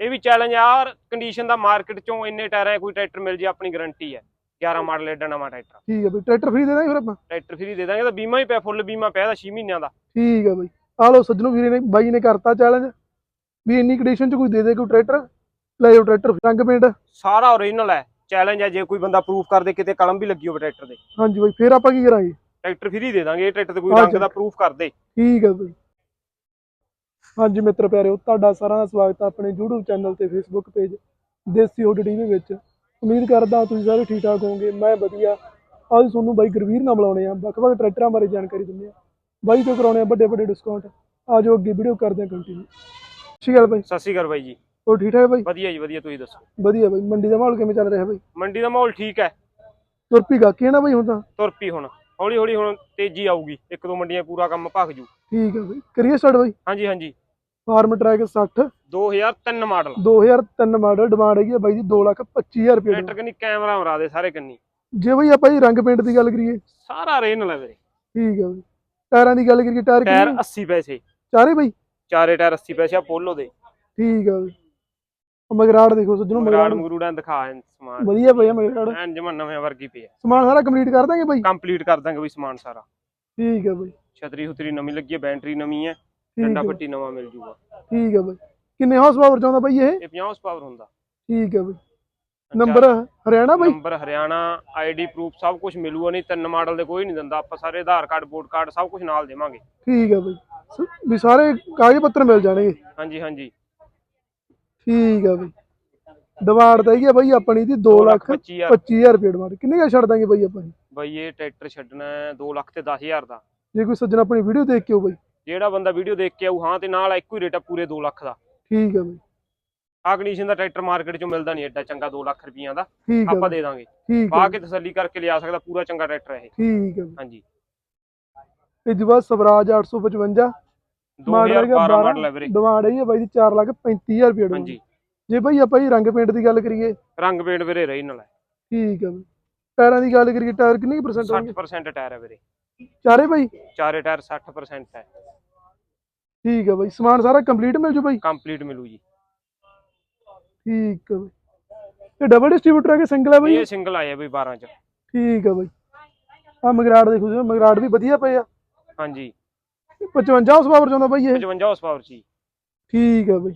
ਇਹ ਵੀ ਚੈਲੰਜ ਆ ਕੰਡੀਸ਼ਨ ਦਾ ਮਾਰਕੀਟ ਚੋਂ ਇੰਨੇ ਟਾਇਰਾਂ ਕੋਈ ਟਰੈਕਟਰ ਮਿਲ ਜੇ ਆਪਣੀ ਗਾਰੰਟੀ ਹੈ 11 ਮਾਡਲ ਐਡਾ ਨਵਾਂ ਟਰੈਕਟਰ ਠੀਕ ਹੈ ਬਈ ਟਰੈਕਟਰ ਫ੍ਰੀ ਦੇ ਦਾਂਗੇ ਫਿਰ ਆਪਾਂ? ਟਰੈਕਟਰ ਫ੍ਰੀ ਦੇ ਦਾਂਗੇ ਤਾਂ ਬੀਮਾ ਹੀ ਪਿਆ ਫੁੱਲ ਬੀਮਾ ਪਿਆ ਦਾ 6 ਮਹੀਨਿਆਂ ਦਾ। ਠੀਕ ਹੈ ਬਈ। ਆ ਲਓ ਸੱਜਣੋ ਵੀਰੇ ਨੇ ਬਾਈ ਨੇ ਕਰਤਾ ਚੈਲੰਜ ਵੀ ਇੰਨੀ ਕੰਡੀਸ਼ਨ ਚ ਕੋਈ ਦੇ ਦੇ ਕੋਈ ਟਰੈਕਟਰ ਲੈ ਜਾਓ ਟਰੈਕਟਰ ਰੰਗ ਪੇਂਟ ਸਾਰਾ ਓਰੀਜਨਲ ਹੈ ਚੈਲੰਜ ਹੈ ਜੇ ਕੋਈ ਬੰਦਾ ਪ੍ਰੂਫ ਕਰਦੇ ਕਿਤੇ ਕਲਮ ਵੀ ਲੱਗੀ ਹੋਵੇ ਟਰੈਕਟਰ ਦੇ। ਹਾਂਜੀ ਬਈ ਫਿਰ ਆਪਾਂ ਕੀ ਕਰਾਂਗੇ? ਟਰੈਕਟਰ ਫ੍ਰੀ ਦੇ ਦਾਂਗੇ ਇਹ ਟਰੈਕਟਰ ਤੇ ਕੋਈ ਰੰਗ। ਦਾ ਪ੍ਰੂਫ ਕਰ ਦੇ। ਠੀਕ ਹੈ ਬਈ। ਹਾਂਜੀ ਮਿੱਤਰ ਪਿਆਰਿਓ ਤੁਹਾਡਾ ਸਾਰਿਆਂ ਦਾ ਸਵਾਗਤ ਹੈ ਆਪਣੇ YouTube ਚੈਨਲ ਤੇ Facebook page Desi hood TV ਵਿੱਚ। ਉਮੀਦ ਕਰਦਾ ਤੁਸੀਂ ਸਾਰੇ ਠੀਕ ਠਾਕ ਹੋਵੋਗੇ ਮੈਂ ਵਧੀਆ। ਅੱਜ ਤੁਹਾਨੂੰ ਬਾਈ ਗੁਰਵੀਰ ਨਾਲ ਮਿਲਾਉਣੇ ਆ ਵੱਖ-ਵੱਖ ਟਰੈਕਟਰਾਂ ਬਾਰੇ ਜਾਣਕਾਰੀ ਦਿੰਦੇ ਆ। ਬਾਈ ਤੋਂ ਕਰਾਉਣੇ ਆ ਵੱਡੇ ਵੱਡੇ ਡਿਸਕਾਊਂਟ ਆਜੋ ਅੱਗੇ ਵੀਡੀਓ ਕਰਦੇ ਆ ਕੰਟੀਨਿਊ ਠੀਕ ਹੈ ਬਾਈ। ਸਤਿ ਸ਼੍ਰੀ ਅਕਾਲ ਬਾਈ ਜੀ। ਹੋਰ ਠੀਕ ਠਾਕ ਬਾਈ? ਵਧੀਆ ਜੀ ਵਧੀਆ ਤੁਸੀਂ ਦੱਸੋ? ਵਧੀਆ ਬਾਈ ਮੰਡੀ ਦਾ ਮਾਹੌਲ ਕਿਵੇਂ ਚੱਲ ਰਿਹਾ ਬਾਈ? ਮੰਡੀ ਦਾ ਮਾਹੌਲ ਠੀਕ ਹੈ। ਤੁਰਪੀ ਗਾਕੀ ਹੈ ਨਾ ਬਾਈ ਹੁਣ ਤਾਂ? ਤੁਰ ਪਈ ਹੁਣ ਹੌਲੀ ਹੌਲੀ ਹੁਣ ਤੇਜ਼ੀ ਆਊਗੀ। ਇੱਕ ਦੋ ਮੰਡੀਆਂ ਪੂਰਾ ਕੰਮ ਭਖ ਜੂ। ਠੀਕ ਹੈ ਬਾਈ। ਕਰੀਏ ਸਟਾਰਟ ਬਾਈ? ਹਾਂਜੀ ਹਾਂਜੀ। Farmtrac 60 2003 model. 2003 ਮਾਡਲ ਡਿਮਾਂਡ ਹੈਗੀ ਆ ਬਾਈ ਦੀ 225000 ਰੁਪਏ ਟਰੈਕਟਰ ਕੰਨੀ ਕੈਮਰਾ ਮਰਾ ਦੇ ਸਾਰੇ ਕੰਨੀ। ਜੇ ਬਾਈ ਆਪਾਂ ਇਹ ਰੰਗ ਪੇਂਟ ਦੀ ਗੱਲ ਕਰੀਏ। ਸਾਰਾ ਰੇਨ ਹੈ ਵੀਰੇ। ਠੀਕ ਹੈ ਬਾਈ। ਟਾਇਰਾਂ ਦੀ ਗੱਲ ਕਰੀਏ ਟਾਇਰ ਟਾਇਰ ਕਿੰਨੇ? 80 ਪੈਸੇ। ਚਾਰੇ ਬਾਈ? ਚਾਰੇ ਟਾਇਰ 80 ਪੈਸੇ ਆ ਪੋਲੋ ਦੇ। ਠੀਕ ਹੈ ਬਾਈ। ਮਗਰਾੜ ਦੇਖੋ ਸੱਜਣੋ ਮਗਰਾੜ। ਮਗਰਾੜ ਦਿਖਾ ਸਮਾਨ। ਵਧੀਆ ਪਿਆ ਮਗਰਾੜ। ਐਨ ਜਮਾ ਨਵੇਂ ਵਰਗੀ ਪਿਆ ਸਮਾਨ ਸਾਰਾ ਕੰਪਲੀਟ ਕਰ ਦਾਂਗੇ ਬਾਈ? ਕੰਪਲੀਟ ਕਰ ਦਾਂਗੇ ਬਈ ਸਮਾਨ ਸਾਰਾ। ਠੀਕ ਹੈ ਬਾਈ। ਛਤਰੀ ਹੁਤਰੀ ਨਵੀਂ ਲੱਗੀ ਹੈ ਬੈਟਰੀ ਨਵੀਂ ਹੈ ਡੰਡਾ ਹੈ ਪੱਟੀ ਨਵਾਂ ਮਿਲ ਜੂਗਾ। ਠੀਕ ਹੈ ਬਾਈ। ਕਿੰਨੇ ਹਾਰਸ ਪਾਵਰ ਚਾਹੁੰਦਾ ਬਾਈ ਇਹ? ਇਹ 50 ਪਾਵਰ ਹੁੰਦਾ। ਠੀਕ ਹੈ ਬਾਈ। ਨੰਬਰ ਹਰਿਆਣਾ ਬਾਈ? ਨੰਬਰ ਹਰਿਆਣਾ ਆਈਡੀ ਪ੍ਰੂਫ ਸਭ ਕੁਝ ਮਿਲੂਗਾ ਨਹੀਂ ਤਿੰਨ ਮਾਡਲ ਦੇ ਕੋਈ ਨਹੀਂ ਦਿੰਦਾ। ਆਪਾਂ ਸਾਰੇ ਆਧਾਰ ਕਾਰਡ ਵੋਟ ਕਾਰਡ ਸਭ ਕੁਝ ਨਾਲ ਦੇਵਾਂਗੇ। ਠੀਕ ਹੈ ਬਾਈ। ਵੀ ਸਾਰੇ ਕਾਗਜ਼ ਪੱਤਰ ਮਿਲ ਜਾਣਗੇ। ਹਾਂਜੀ ਹਾਂਜੀ। ਠੀਕ ਹੈ ਬਾਈ। ਡਿਮਾਂਡ ਤਾਂ ਹੈਗੀ ਆ ਬਾਈ ਆਪਣੀ ਦੀ 2 ਲੱਖ 2,25,000 25000 ਰੁਪਏ ਡਿਮਾਂਡ ਕਿੰਨੇ ਕਾ ਛੱਡ ਦਾਂਗੇ ਬਾਈ ਆਪਾਂ? ਬਈ ਇਹ ਟਰੈਕਟਰ ਛੱਡਣਾ ਹੈ 2 ਲੱਖ ਤੇ 10000 ਦਾ। ਜੇ ਕੋਈ ਸੱਜਣ ਆਪਣੀ ਵੀਡੀਓ ਦੇਖ ਕੇ ਆਉ ਬਾਈ। ਜਿਹੜਾ ਬੰਦਾ ਵੀਡੀਓ ਦੇਖ ਕੇ ਆਊ ਹਾਂ ਤੇ ਨਾਲ ਇੱਕੋ ਹੀ ਰੇਟ ਆ ਪੂਰੇ 2 ਲੱਖ ਦਾ। ਠੀਕ ਹੈ ਬਾਈ। ਆ ਕੰਡੀਸ਼ਨ ਦਾ ਟਰੈਕਟਰ ਮਾਰਕੀਟ 'ਚੋਂ ਮਿਲਦਾ ਨਹੀਂ ਐਡਾ ਚੰਗਾ 2 ਲੱਖ ਰੁਪਈਆਂ ਦਾ। ਠੀਕ ਆਪਾਂ ਦੇ ਦਾਂਗੇ। ਠੀਕ ਹੈ ਕੇ ਤਸੱਲੀ ਕਰਕੇ ਲਿਆ ਸਕਦਾ ਪੂਰਾ ਚੰਗਾ ਟਰੈਕਟਰ ਇਹ। ਠੀਕ ਹੈ। ਹਾਂਜੀ। ਇਹ ਬਾਅਦ ਸਵਰਾਜ 855 ਮਾਡਲ ਹੈਗਾ 2012 12 ਮਾਡਲ ਹੈ ਵੀਰੇ। ਡਿਮਾਂਡ ਹੈਗੀ ਆ ਬਾਈ ਦੀ 4 ਲੱਖ 35000 ਰੁਪਏ ਡਿਮਾਂਡ ਹਾਂਜੀ ਜੇ ਬਾਈ ਆਪਾਂ ਇਹ ਰੰਗ ਪੇਂਟ ਦੀ ਗੱਲ ਕਰੀਏ। ਰੰਗ ਪੇਂਟ ਵੀਰੇ ਰਹੀ ਨਾਲ ਹੈ। ਠੀਕ ਹੈ ਬਾਈ। ਟਾਇਰਾਂ ਦੀ ਗੱਲ ਕਰੀਏ ਟਾਇਰ ਕਿੰਨੇ ਪਰਸੈਂਟ ਹੋਣਗੇ? 60% ਟਾਇਰ ਹੈ ਵੀਰੇ। ਚਾਰੇ ਬਾਈ? ਚਾਰੇ ਟਾਇਰ 60% ਹੈ। ਠੀਕ ਹੈ ਬਾਈ ਸਮਾਨ ਸਾਰਾ ਕੰਪਲੀਟ ਮਿਲ ਜੂ ਬਾਈ? ਕੰਪਲੀਟ ਮਿਲੂ ਜੀ। ਠੀਕ ਹੈ ਬਾਈ। ਇਹ ਡਬਲ ਡਿਸਟ੍ਰੀਬਿਊਟਰ ਹੈ ਕਿ ਸਿੰਗਲ ਹੈ ਬਾਈ ਇਹ? ਸਿੰਗਲ ਆਇਆ ਬਈ 12 ਚ। ਠੀਕ ਹੈ ਬਾਈ। ਆ ਮਗਰਾੜ ਦੇਖੋ ਜੀ ਮਗਰਾੜ ਵੀ ਵਧੀਆ ਪਏ ਆ। ਹਾਂਜੀ। 55 ਹਾਰਸ ਪਾਵਰ ਚਾਹੁੰਦਾ ਬਾਈ ਇਹ? 55 ਹਾਰਸ ਪਾਵਰ ਜੀ ਠੀਕ ਹੈ ਬਾਈ।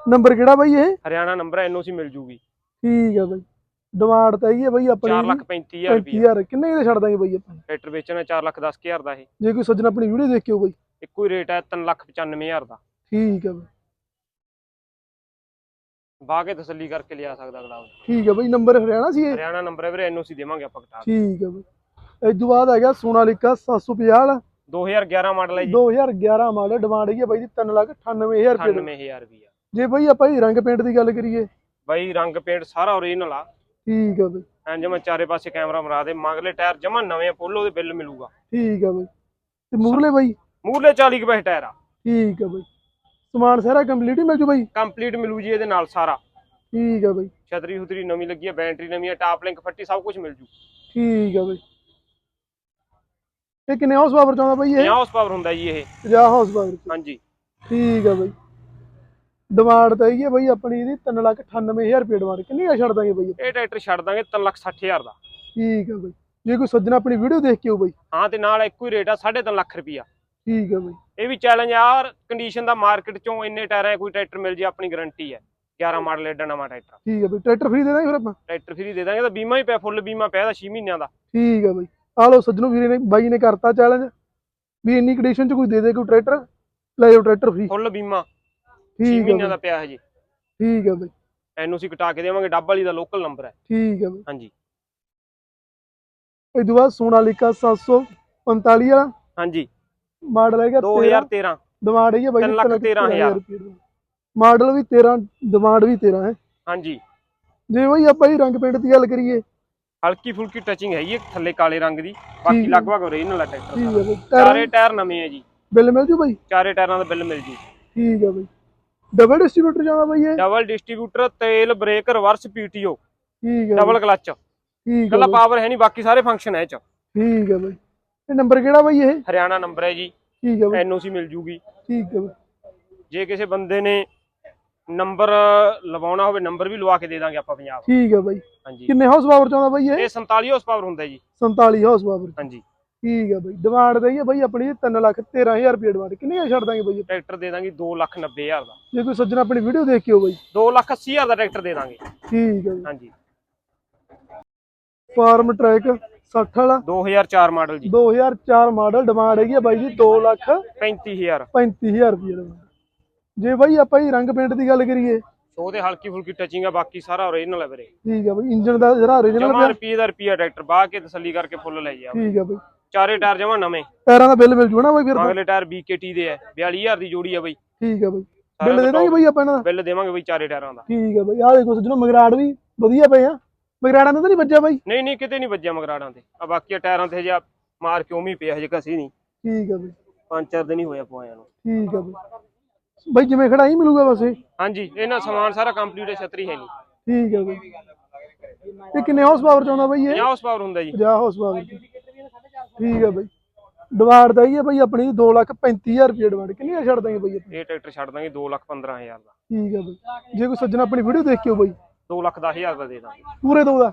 ਨੰਬਰ ਕਿਹੜਾ ਬਾਈ ਇਹ? ਹਰਿਆਣਾ ਨੰਬਰ ਐਨਓਸੀ ਮਿਲ ਜੂਗੀ। ਠੀਕ ਹੈ ਬਾਈ। ਡਿਮਾਂਡ ਤਾਂ ਹੈਗੀ ਹੈ ਬਾਈ ਆਪਣੀ। 4 ਲੱਖ 35000 ਰੁਪਏ 35000 ਕਿੰਨੇ ਦੇ ਛੱਡ ਦਾਂਗੇ ਬਾਈ ਆਪਾਂ? ਟਰੈਕਟਰ ਵੇਚਣਾ 4 ਲੱਖ 10000 ਦਾ ਇਹ। ਜੇ ਕੋਈ ਸੱਜਣ ਆਪਣੀ ਵੀਡੀਓ ਦੇਖ ਕੇ ਆਉ ਬਾਈ। ਇੱਕੋ ਹੀ ਰੇਟ ਹੈ 3 ਲੱਖ 95000 ਦਾ। ਠੀਕ ਹੈ ਬਾਈ। ਬਾਹ ਕੇ ਤਸੱਲੀ ਕਰਕੇ ਲਿਆ ਸਕਦਾ ਅਗਲਾ ਠੀਕ ਹੈ ਬਾਈ ਨੰਬਰ ਹਰਿਆਣਾ ਸੀ ਇਹ? ਹਰਿਆਣਾ ਨੰਬਰ ਹੈ ਵੀਰੇ ਐਨਓਸੀ ਦੇਵਾਂਗੇ ਆਪਾਂ ਕਟਾ ਠੀਕ ਹੈ ਬਾਈ। ਇਸ ਤੋਂ ਬਾਅਦ ਹੈਗਾ ਸੋਨਾਲੀਕਾ 750 ਵਾਲਾ। 2011 ਮਾਡਲ ਹੈ ਜੀ। 2011 ਮਾਡਲ ਡਿਮਾਂਡ ਹੈਗੀ ਹੈ ਬਾਈ ਦੀ। 398000 ਰੁਪਏ 98000 ਰੁਪਏ ਜੇ ਬਾਈ ਆਪਾਂ ਇਹ ਰੰਗ ਪੇਂਟ ਦੀ ਗੱਲ ਕਰੀਏ। ਬਾਈ ਰੰਗ ਪੇਂਟ ਸਾਰਾ ਓਰੀਜਨਲ ਆ। ਠੀਕ ਹੈ ਬਾਈ। ਐਂ ਜਮਾ ਚਾਰੇ ਪਾਸੇ ਕੈਮਰਾ ਮਰਾ ਦੇ ਮਗਲੇ ਟਾਇਰ ਜਮਾ ਨਵੇਂ ਪੋਲੋ ਦੇ ਬਿੱਲ ਮਿਲੂਗਾ। ਠੀਕ ਹੈ ਬਾਈ। ਤੇ ਮੂਰਲੇ ਬਾਈ? ਮੂਰਲੇ 40 ਕੁ ਪੈਸੇ ਟਾਇਰ ਆ। ਠੀਕ ਹੈ ਬਾਈ। ਸਮਾਨ ਸਾਰਾ ਕੰਪਲੀਟ ਹੀ ਮਿਲ ਜੂ ਬਾਈ? ਕੰਪਲੀਟ ਮਿਲੂ ਜੀ ਇਹਦੇ ਨਾਲ ਸਾਰਾ। ਠੀਕ ਹੈ ਬਾਈ। ਛਤਰੀ ਹੁਤਰੀ ਨਵੀਂ ਲੱਗੀ ਹੈ ਬੈਟਰੀ ਨਵੀਂ ਹੈ ਟਾਪ ਲਿੰਕ ਫੱਟੀ ਸਭ ਕੁਝ ਮਿਲ ਜੂ। ਠੀਕ ਹੈ ਬਾਈ। ਇਹ ਕਿੰਨੇ ਹਾਊਸ ਪਾਵਰ ਚਾਹੁੰਦਾ ਬਾਈ ਇਹ? 50 ਹਾਰਸ ਪਾਵਰ ਹੁੰਦਾ ਜੀ ਇਹ। 50 ਹਾਊਸ ਪਾਵਰ ਹਾਂਜੀ। ਠੀਕ ਹੈ ਬਾਈ। ਡਿਮਾਂਡ ਤਾਂ ਹੈਗੀ ਹੈ ਬਾਈ ਆਪਣੀ ਇਹਦੀ 398000 ਰੁਪਏ ਡਿਮਾਂਡ। ਕਿੰਨੀ ਆ ਛੱਡ ਦਾਂਗੇ ਬਾਈ? ਇਹ ਟਰੈਕਟਰ ਛੱਡ ਦਾਂਗੇ 360000 ਦਾ। ਠੀਕ ਹੈ ਬਾਈ। ਜੇ ਕੋਈ ਸੱਜਣ ਆਪਣੀ ਵੀਡੀਓ ਦੇਖ ਕੇ ਆਉ ਬਾਈ। ਹਾਂ ਤੇ ਨਾਲ ਇੱਕੋ ਹੀ ਰੇਟ ਆ 3.5 ਲੱਖ ਰੁਪਈਆ। ਠੀਕ ਹੈ ਬਾਈ। ਇਹ ਵੀ ਚੈਲੰਜ ਆ ਕੰਡੀਸ਼ਨ ਦਾ ਮਾਰਕੀਟ ਚੋਂ ਇੰਨੇ ਟਾਇਰਾਂ 'ਚ ਕੋਈ ਟਰੈਕਟਰ ਮਿਲ ਜੇ ਆਪਣੀ ਗਾਰੰਟੀ ਹੈ। 11 ਮਾਡਲ ਐਡਾ ਨਵਾਂ ਟਰੈਕਟਰ ਠੀਕ ਹੈ ਬਾਈ ਟਰੈਕਟਰ ਫ੍ਰੀ ਦੇ ਦਾਂਗੇ ਫਿਰ ਆਪਾਂ? ਟਰੈਕਟਰ ਫ੍ਰੀ ਦੇ ਦਾਂਗੇ ਤਾਂ ਬੀਮਾ ਹੀ ਪਿਆ ਫੁੱਲ ਬੀਮਾ ਪਿਆ ਦਾ 6 ਮਹੀਨਿਆਂ ਦਾ। ਠੀਕ ਹੈ ਬਾਈ। ਆ ਲਓ ਸੱਜਣੋ ਵੀਰੇ ਨੇ ਬਾਈ ਨੇ ਕਰਤਾ ਚੈਲੰਜ ਵੀ ਇੰਨੀ ਕੰਡੀਸ਼ਨ 'ਚ ਕੋਈ ਦੇ ਦੇ ਕੋਈ ਟਰੈਕਟਰ ਲੈ ਜਾਓ ਟਰੈਕਟਰ ਫ੍ਰੀ ਫੁੱਲ ਬੀਮਾ। 6 ਠੀਕ ਹੈ ਮਹੀਨਿਆਂ ਦਾ ਪਿਆ ਹੈ ਜੀ। ਠੀਕ ਹੈ ਬਾਈ। ਐਨਓਸੀ ਕਟਾ ਕੇ ਦੇਵਾਂਗੇ ਡੱਬ ਵਾਲੀ ਦਾ ਲੋਕਲ ਨੰਬਰ ਹੈ। ਠੀਕ ਹੈ ਬਾਈ। ਹਾਂਜੀ। ਇਹ ਬਾਅਦ ਸੋਨਾਲੀਕਾ 745 ਵਾਲਾ। ਹਾਂਜੀ। ਮਾਡਲ ਹੈਗਾ 2013 ਡਿਮਾਂਡ ਹੈਗੀ ਹੈ ਬਾਈ ਤਿੰਨ ਲੱਖ ਤੇਰਾਂ ਹਜ਼ਾਰ। ਮਾਡਲ ਵੀ 13 ਡਿਮਾਂਡ ਵੀ 13 ਹੈ। ਹਾਂਜੀ। ਜੇ ਬਾਈ ਆਪਾਂ ਇਹ ਰੰਗ ਪੇਂਟ ਦੀ ਗੱਲ ਕਰੀਏ। ਹਲਕੀ ਫੁਲਕੀ ਟਚਿੰਗ ਹੈਗੀ ਹੈ ਥੱਲੇ ਕਾਲੇ ਰੰਗ ਦੀ। ਬਾਕੀ ਹੈ। ਲਗਭਗ ਓਰੀਜਨਲ ਹੈ ਟਰੈਕਟਰ। ਹੈ ਚਾਰੇ ਟਾਇਰ ਨਵੇਂ ਹੈ ਜੀ। ਬਿੱਲ ਮਿਲ ਜੂ ਬਾਈ? ਚਾਰੇ ਟਾਇਰਾਂ ਦਾ ਬਿੱਲ ਮਿਲ ਜੂ। ਠੀਕ ਹੈ ਬਾਈ। ਡਬਲ ਡਿਸਟ੍ਰੀਬਿਊਟਰ ਜਾਂਦਾ ਬਾਈ ਇਹ? ਡਬਲ ਡਿਸਟ੍ਰੀਬਿਊਟਰ ਤੇਲ ਬ੍ਰੇਕ ਰਿਵਰਸ ਪੀਟੀਓ ਠੀਕ ਹੈ ਡਬਲ ਕਲਚ ਠੀਕ ਹੈ ਕੱਲਾ ਪਾਵਰ ਹੈ ਨਹੀਂ ਬਾਕੀ ਸਾਰੇ ਫੰਕਸ਼ਨ ਹੈ ਇਹ ਚ। ਠੀਕ ਹੈ ਬਾਈ। ਇਹ ਨੰਬਰ ਕਿਹੜਾ ਬਾਈ ਇਹ? ਹਰਿਆਣਾ ਨੰਬਰ ਹੈ ਜੀ। ਠੀਕ ਹੈ ਬਾਈ। ਐਨਓਸੀ ਮਿਲ ਜੂਗੀ। ਠੀਕ ਹੈ ਬਾਈ। ਜੇ ਕਿਸੇ ਬੰਦੇ ਨੇ ਨੰਬਰ ਲਵਾਉਣਾ ਹੋਵੇ ਨੰਬਰ ਵੀ ਲਵਾ ਕੇ ਦੇ ਦਾਂਗੇ ਆਪਾਂ ਪੰਜਾਬ। ਠੀਕ ਹੈ ਬਾਈ। ਹਾਂਜੀ। ਕਿੰਨੇ ਹਾਊਸ ਪਾਵਰ ਚਾਹੁੰਦਾ ਬਾਈ ਇਹ? ਇਹ 47 ਹਾਰਸ ਪਾਵਰ ਹੁੰਦਾ ਜੀ। 47 ਹਾਊਸ ਪਾਵਰ ਹਾਂਜੀ। ਠੀਕ ਹੈ ਬਾਈ। ਡਿਮਾਂਡ ਦਾ ਹੀ ਬਾਈ ਆਪਣੀ 3 ਲੱਖ 13000 ਰੁਪਏ ਡਿਮਾਂਡ ਕਿੰਨੇ ਦਾ ਛੱਡ ਦਾਂਗੇ ਬਾਈ ਟਰੈਕਟਰ ਦੇ ਦਾਂਗੇ 2,90,000 ਦਾ। ਜੇ ਕੋਈ ਸੱਜਣ ਆਪਣੀ ਵੀਡੀਓ ਦੇਖ ਕੇ ਹੋ ਬਾਈ। 2,80,000 ਦਾ ਟਰੈਕਟਰ ਦੇ ਦਾਂਗੇ। ਠੀਕ ਹੈ ਹਾਂਜੀ। ਫਾਰਮ ਟਰੈਕ 60 ਵਾਲਾ? 2004 ਮਾਡਲ ਜੀ। 2004 ਮਾਡਲ ਡਿਮਾਂਡ ਹੈਗੀ ਆ ਬਾਈ ਜੀ 2 ਲੱਖ 35000 35000 ਰੁਪਏ ਜੇ ਬਾਈ ਆਪਾਂ ਇਹ ਰੰਗ ਪੇਂਟ ਦੀ ਗੱਲ ਕਰੀਏ। ਸ਼ੋ ਤੇ ਹਲਕੀ ਫੁਲਕੀ ਟਚਿੰਗ ਆ ਬਾਕੀ ਸਾਰਾ ਓਰੀਜਨਲ ਹੈ ਵੀਰੇ। ਠੀਕ ਹੈ ਬਾਈ ਇੰਜਨ ਦਾ ਜਿਹੜਾ ਓਰੀਜਨਲ ਪਿਆ। ਰੁਪਏ ਦਾ ਰੁਪਿਆ ਟਰੈਕਟਰ ਬਾਹ ਕੇ ਤਸੱਲੀ ਕਰਕੇ ਫੁੱਲ ਲੈ ਜਾ ਠੀਕ ਹੈ ਬਾਈ। ਚਾਰੇ ਟਾਇਰ ਜਮਾ ਨਵੇਂ। ਟਾਇਰਾਂ ਦਾ ਬਿੱਲ ਮਿਲ ਜੂ ਨਾ ਬਾਈ ਫਿਰ ਅਗਲੇ ਟਾਇਰ BKT ਦੇ ਆ 42000 ਦੀ ਜੋੜੀ ਆ ਬਈ। ਠੀਕ ਹੈ ਬਾਈ। ਬਿੱਲ ਦੇ ਦਾਂਗੇ ਬਾਈ ਆਪਾਂ ਇਹਨਾਂ ਦਾ। ਬਿੱਲ ਦੇਵਾਂਗੇ ਬਈ ਚਾਰੇ ਟਾਇਰਾਂ ਦਾ। ਠੀਕ ਹੈ ਬਾਈ। ਆਹ ਦੇਖੋ ਸੱਜਣੋ ਮਗਰਾੜ ਵੀ ਵਧੀਆ ਪਏ ਆ। ਮਗਰਾੜਾਂ ਦਾ ਤਾਂ ਨਹੀਂ ਵੱਜਿਆ ਬਾਈ? ਨਹੀਂ ਨਹੀਂ ਕਿਤੇ ਨਹੀਂ ਵੱਜਿਆ ਮਗਰਾੜਾਂ ਤੇ। ਆ ਬਾਕੀ ਟਾਇਰਾਂ ਤੇ ਹਜੇ ਮਾਰ ਕੇ ਉਵੇਂ ਹੀ ਪਿਆ ਹਜੇ ਘਸੀ ਨਹੀਂ। ਠੀਕ ਹੈ ਬਾਈ। ਪੰਜ ਚਾਰ ਦਿਨ ਹੀ ਹੋਇਆ ਪਵਾਇਆ ਨੂੰ। ਠੀਕ ਹੈ ਬਾਈ। ਬਾਈ ਜਿਵੇਂ ਖੜਾ ਹੀ ਮਿਲੂਗਾ ਬਸ ਇਹ ਹਾਂਜੀ ਇਹਨਾਂ ਸਮਾਨ ਸਾਰਾ ਕੰਪਲੀਟ ਹੈ ਛਤਰੀ ਹੈ ਨਹੀਂ। ਠੀਕ ਹੈ ਬਾਈ। ਇਹ ਕਿੰਨੇ ਹਾਊਸ ਪਾਵਰ ਚਾਹੁੰਦਾ ਬਾਈ ਇਹ? 50 ਹਾਰਸ ਪਾਵਰ ਹੁੰਦਾ ਜੀ। 50 ਹਾਊਸ ਪਾਵਰ ਠੀਕ ਹੈ ਬਾਈ। ਡਿਮਾਂਡ ਦਾ ਹੀ ਹੈ ਬਾਈ ਆਪਣੀ 2 ਲੱਖ 35000 ਰੁਪਏ ਡਿਮਾਂਡ ਕਿੰਨੀ ਛੱਡ ਦਾਂਗੇ ਬਾਈ ਇਹ ਟਰੈਕਟਰ ਛੱਡ ਦਾਂਗੇ 2,15,000 ਦਾ। ਠੀਕ ਹੈ ਬਾਈ। ਜੇ ਕੋਈ ਸੱਜਣ ਆਪਣੀ ਵੀਡੀਓ ਦੇਖ ਕੇ ਹੋ ਬਾਈ। 2,10,000 ਦਾ ਦੇ ਦਾਂਗੇ। ਪੂਰੇ ਦੋ ਦਾ?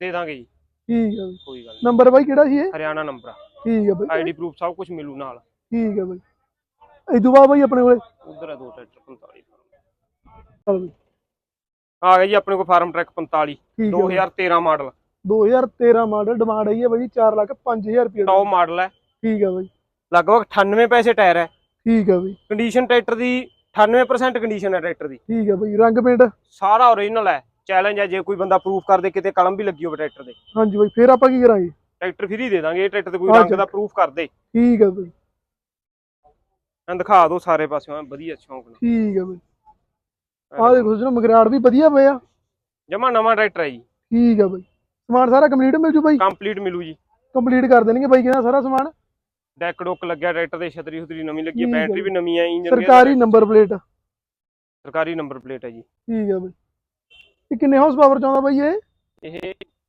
ਦੇ ਦਾਂਗੇ ਜੀ। ਠੀਕ ਹੈ ਕੋਈ ਗੱਲ ਨਹੀਂ। ਨੰਬਰ ਬਾਈ ਕਿਹੜਾ ਸੀ ਇਹ? ਹਰਿਆਣਾ ਨੰਬਰ ਆ। ਠੀਕ ਹੈ ਬਾਈ। ਆਈਡੀ ਪ੍ਰੂਫ ਸਭ ਕੁਝ ਮਿਲੂ ਨਾਲ। ਠੀਕ ਹੈ ਬਾਈ। ਤੋਂ ਬਾਅਦ ਬਾਈ ਆਪਣੇ ਕੋਲੇ? ਉਧਰ ਹੈ ਦੋ ਟਰੈਕਟਰ 45 ਚੱਲ ਬਾਈ। ਆ ਗਿਆ ਜੀ ਆਪਣੇ ਕੋਲ ਫਾਰਮ ਟਰੈਕ 45 ਠੀਕ ਹੈ ਬਾਈ। 2013 ਮਾਡਲ। 2013 ਮਾਡਲ ਡਿਮਾਂਡ ਆਈ ਹੈ ਬਾਈ 4 ਲੱਖ 5000 ਰੁਪਏ ਦਾ। ਟੌਪ ਮਾਡਲ ਹੈ। ਠੀਕ ਹੈ ਬਾਈ। ਲਗਭਗ 98 ਪੈਸੇ ਟਾਇਰ ਹੈ। ਠੀਕ ਹੈ ਬਾਈ। ਕੰਡੀਸ਼ਨ ਟਰੈਕਟਰ ਦੀ 98% ਕੰਡੀਸ਼ਨ ਹੈ ਟਰੈਕਟਰ ਦੀ। ਠੀਕ ਹੈ ਬਾਈ। ਰੰਗ ਪੇਂਟ? ਸਾਰਾ ਓਰੀਜਨਲ ਹੈ। ਚੈਲੰਜ ਹੈ ਜੇ ਕੋਈ ਬੰਦਾ ਪ੍ਰੂਫ ਕਰਦੇ ਕਿਤੇ ਕਲਮ ਵੀ ਲੱਗੀ ਹੋਵੇ ਟਰੈਕਟਰ ਦੇ ਹਾਂਜੀ ਬਾਈ ਫੇਰ ਆਪਾਂ ਕੀ ਕਰਾਂਗੇ? ਟਰੈਕਟਰ ਫ੍ਰੀ ਦੇ ਦਾਂਗੇ ਇਹ ਟਰੈਕਟਰ ਤੇ ਕੋਈ ਰੰਗ। ਦਾ ਪ੍ਰੂਫ ਕਰ ਦੇ। ਠੀਕ ਹੈ ਬਾਈ। ਮੈਂ ਦਿਖਾ ਦੋ ਸਾਰੇ ਪਾਸਿਓਂ ਐਂ ਵਧੀਆ ਸ਼ੌਂਕ ਨਾਲ। ਠੀਕ ਹੈ ਬਾਈ। ਆਹ ਦੇਖੋ। ਸੱਜਣੋ ਮਗਰਾੜ ਵੀ ਵਧੀਆ ਪਏ ਆ ਜਮਾ ਨਵਾਂ ਟਰੈਕਟਰ ਹੈ ਜੀ। ਠੀਕ ਹੈ ਬਾਈ। ਸਮਾਨ ਸਾਰਾ ਕੰਪਲੀਟ ਮਿਲ ਜੂ ਬਾਈ? ਕੰਪਲੀਟ ਮਿਲੂ ਜੀ। ਕੰਪਲੀਟ ਕਰ ਦੇਣਗੇ ਬਾਈ ਕਹਿੰਦਾ ਸਾਰਾ ਸਮਾਨ। ਡੈਕ ਡੁੱਕ ਲੱਗਿਆ ਟਰੈਕਟਰ ਤੇ ਛਤਰੀ ਹੁਤਰੀ ਨਵੀਂ ਲੱਗੀ ਹੈ ਬੈਟਰੀ ਵੀ ਨਵੀਂ ਹੈ ਇੰਜਨ ਸਰਕਾਰੀ ਨੰਬਰ ਪਲੇਟ ਸਰਕਾਰੀ ਨੰਬਰ ਪਲੇਟ ਹੈ ਜੀ। ਠੀਕ ਹੈ ਬਾਈ। ਇਹ ਕਿੰਨੇ ਹਾਊਸ ਪਾਵਰ ਚਾਹੁੰਦਾ ਬਾਈ ਇਹ? ਇਹ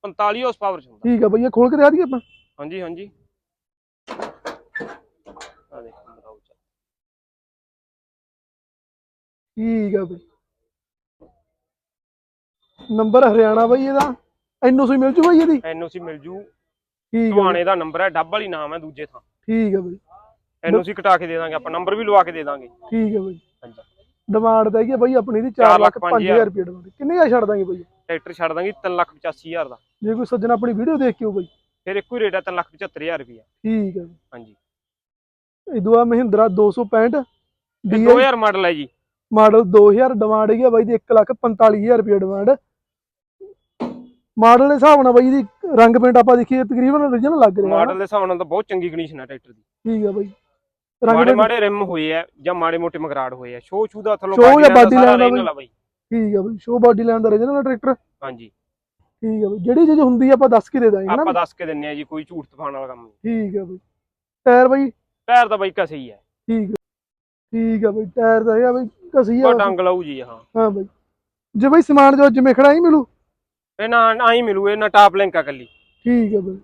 45 ਹਾਰਸ ਪਾਵਰ ਚ ਹੁੰਦਾ ਠੀਕ ਹੈ ਬਾਈ ਇਹ ਖੋਲ ਕੇ ਦਿਖਾ ਦਈਏ ਆਪਾਂ। ਹਾਂਜੀ ਹਾਂਜੀ। ਆ ਦੇਖੋ ਠੀਕ ਹੈ ਬਾਈ। ਨੰਬਰ ਹਰਿਆਣਾ ਬਾਈ ਇਹਦਾ। ਐਨਓਸੀ ਮਿਲ ਜੂ ਬਾਈ ਇਹਦੀ? ਐਨਓਸੀ ਮਿਲ ਜੂ। ਠੀਕ ਬਾਈ, ਟਵਾਣੇ ਦਾ ਨੰਬਰ ਹੈ ਡੱਬ ਵਾਲੀ ਨਾਮ ਹੈ ਦੂਜੇ ਥਾਂ। ਠੀਕ ਹੈ ਬਾਈ। ਐਨਓਸੀ ਕਟਾ ਕੇ ਦੇ ਦਾਂਗੇ ਆਪਾਂ ਨੰਬਰ ਵੀ ਲਵਾ ਕੇ ਦੇ ਦਾਂਗੇ। ਠੀਕ ਹੈ ਬਾਈ। ਹਾਂਜੀ। ਡਿਮਾਂਡ ਤਾਂ ਹੈਗੀ ਹੈ ਬਾਈ ਆਪਣੀ ਦੀ ਚਾਰ 4 ਲੱਖ ਲੱਖ ਪੰਜ 5000 ਰੁਪਏ ਡਿਮਾਂਡ। ਕਿੰਨੇ ਦਾ ਛੱਡ ਦਾਂਗੇ ਬਾਈ? ਟਰੈਕਟਰ ਛੱਡ ਦਾਂਗੇ 385000 ਦਾ। ਜੇ ਕੋਈ ਸੱਜਣ ਆਪਣੀ ਵੀਡੀਓ ਦੇਖ ਕੇ ਹੋ ਬਾਈ। ਫਿਰ ਇੱਕੋ ਹੀ ਰੇਟ ਹੈ 375000 ਰੁਪਇਆ ਠੀਕ ਹੈ। ਹਾਂਜੀ। ਇਹ ਦੁਆ ਮਹਿੰਦਰਾ 265 ਇਹ ਡੀ 2000 ਮਾਡਲ ਹੈ ਜੀ। ਮਾਡਲ 2000 ਡਿਮਾਂਡ ਹੈਗੀ ਆ ਬਾਈ ਦੀ 145000 ਰੁਪਏ ਡਿਮਾਂਡ। ਮਾਡਲ ਦੇ ਹਿਸਾਬ ਨਾਲ ਬਾਈ ਦੀ ਰੰਗ ਪੇਂਟ ਆਪਾਂ ਦੇਖੀਏ ਤਕਰੀਬਨ origignal ਲੱਗ ਰਿਹਾ। ਮਾਡਲ ਦੇ ਹਿਸਾਬ ਨਾਲ ਤਾਂ ਬਹੁਤ ਚੰਗੀ ਕੰਡੀਸ਼ਨ ਹੈ ਟਰੈਕਟਰ ਦੀ। ਠੀਕ ਹੈ ਬਾਈ। ਮਾੜੇ ਮਾੜੇ ਰਿਮ ਹੋਏ ਆ ਜਾਂ ਮਾੜੇ ਮੋਟੇ ਮਗਰਾੜ ਹੋਏ ਆ। ਸ਼ੋ ਸ਼ੂ ਦਾ ਥੱਲੋਂ Show ਜਾਂ ਦਾ original ਆ ਬਾਈ। ਠੀਕ ਸ਼ੋ ਬਾਡੀ ਲਾਈਨ ਦਾ origignal ਟਰੈਕਟਰ? ਹਾਂਜੀ। ਠੀਕ ਹੈ ਬਾਈ ਜਿਹੜੀ ਚੀਜ਼ ਹੁੰਦੀ ਆ ਆਪਾਂ ਦੱਸ ਕੇ ਦੇ ਦਾਂਗੇ ਆਪਾਂ ਹਨਾ ਦੱਸ ਕੇ ਦਿੰਨੇ ਆ ਜੀ ਕੋਈ ਝੂਠ ਤਫਾਨ ਵਾਲਾ ਕੰਮ ਨਹੀਂ। ਠੀਕ ਹੈ ਬਾਈ। ਟਾਇਰ ਬਾਈ? ਟਾਇਰ ਤਾਂ ਬਾਈ ਕਸੇ ਹੀ ਹੈ ਠੀਕ ਠੀਕ ਹੈ ਬਾਈ ਟਾਇਰ ਦਾ ਹੈਗਾ ਬਾਈ ਕਸੀ ਆ ਡੰਗ ਲਾਊ ਜੀ ਹਾਂ ਹਾਂ ਬਾਈ। ਜੇ ਬਾਈ ਸਮਾਨ ਜੋ ਜਿਵੇਂ ਖੜਾ ਹੀ ਮਿਲੂ। ਇਹ ਨਾ ਆਈ ਮਿਲੂ ਇਹ ਨਾ ਟਾਪ ਲਿੰਕ ਆ ਕੱਲੀ ਠੀਕ ਹੈ ਬਾਈ।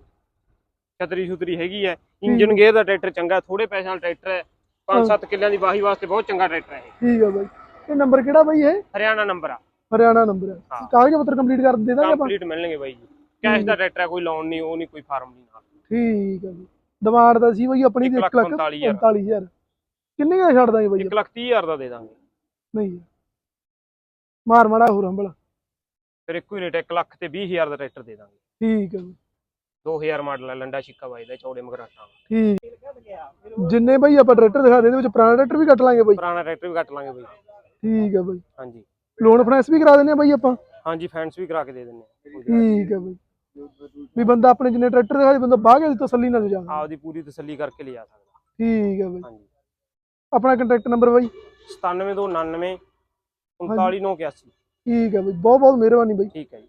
ਛਤਰੀ ਛੁਤਰੀ ਹੈਗੀ ਹੈ ਇੰਜਨ ਗੇਅਰ ਦਾ ਟਰੈਕਟਰ ਚੰਗਾ ਥੋੜੇ ਪੈਸਿਆਂ ਵਾਲਾ ਟਰੈਕਟਰ ਹੈ। 5-7 ਕਿੱਲਿਆਂ ਦੀ ਵਾਹੀ ਵਾਸਤੇ ਬਹੁਤ ਚੰਗਾ ਟਰੈਕਟਰ ਹੈ ਇਹ। ਠੀਕ ਹੈ ਬਾਈ। ਇਹ ਨੰਬਰ ਕਿਹੜਾ ਬਾਈ ਇਹ? ਹਰਿਆਣਾ ਨੰਬਰ ਆ। ਹਰਿਆਣਾ ਨੰਬਰ ਹੈ। ਕਾਗਜ਼ ਪੱਤਰ ਕੰਪਲੀਟ ਕਰ ਦੇ ਦਾਂਗੇ ਆਪਾਂ? ਕੰਪਲੀਟ ਮਿਲਣਗੇ ਬਾਈ ਜੀ। ਕੈਸ਼ ਦਾ ਟਰੈਕਟਰ ਹੈ ਕੋਈ ਲੋਨ ਨਹੀਂ ਉਹ ਨਹੀਂ ਕੋਈ ਫਾਰਮ ਨਹੀਂ ਨਾਲ। ਠੀਕ ਹੈ ਜੀ। ਡਿਮਾਂਡ ਦਾ ਸੀ ਬਾਈ ਆਪਣੀ ਦੀ ਇੱਕ 1 ਲੱਖ ਲੱਖ ਪੰਤਾਲੀ ਹਜ਼ਾਰ। 45000 ਕਿੰਨੇ ਦਾ ਛੱਡ ਦਾਂਗੇ ਬਾਈ 1 ਲੱਖ 30 ਹਜ਼ਾਰ ਦਾ ਦੇ ਦਾਂਗੇ। ਨਹੀਂ। ਮਾਰ ਮਾੜਾ ਹੋਰ ਹੰਬਲ ਫਿਰ ਇੱਕੋ ਹੀ ਰੇਟ 1 ਲੱਖ ਤੇ 20 ਹਜ਼ਾਰ ਦਾ ਟਰੈਕਟਰ ਦੇ ਦਾਂਗੇ। ਠੀਕ ਹੈ 2000 ਮਾਡਲ ਹੈ ਲੰਡਾ ਛਿੱਕਾ ਬਾਈ ਦਾ ਚੌੜੇ ਮਗਰਾਟਾਂ ਠੀਕ ਜਿੰਨੇ ਬਾਈ ਆਪਾਂ ਟਰੈਕਟਰ ਦਿਖਾ ਦੇ ਇਹਦੇ ਵਿੱਚ ਪੁਰਾਣਾ ਟਰੈਕਟਰ ਵੀ ਕੱਟ ਲਾਂਗੇ ਬਾਈ? ਪੁਰਾਣਾ ਟਰੈਕਟਰ ਵੀ ਕੱਟ ਲਾਂਗੇ ਬਾਈ। ਠੀਕ ਹੈ ਬਾਈ। ਹਾਂਜੀ। ਲੋਨ ਫਾਈਨੈਂਸ ਵੀ ਕਰਾ ਦਿੰਦੇ ਆ ਬਾਈ ਆਪਾਂ? ਹਾਂਜੀ ਫੈਂਸ ਵੀ ਕਰਾ ਕੇ ਦੇ ਦਿੰਨੇ ਆ। ਠੀਕ ਹੈ ਬਾਈ। ਵੀ ਬੰਦਾ ਆਪਣੇ ਜਿੰਨੇ ਟਰੈਕਟਰ ਦਿਖਾ ਦੇ ਬੰਦਾ ਬਾਹ ਕੇ ਤਸੱਲੀ ਨਾਲ ਜਾ। ਆਪਦੀ ਪੂਰੀ ਤਸੱਲੀ ਕਰਕੇ ਲਿਜਾ ਸਕਦਾ। ਠੀਕ ਹੈ ਬਾਈ। ਹਾਂਜੀ। ਆਪਣਾ ਕੰਟੈਕਟ ਨੰਬਰ ਬਾਈ? 97 ਤੋਂ 99 39981 ਠੀਕ ਹੈ ਬਾਈ ਬਹੁਤ ਬਹੁਤ ਮਿਹਰਬਾਨੀ ਬਾਈ। ਠੀਕ ਹੈ ਜੀ।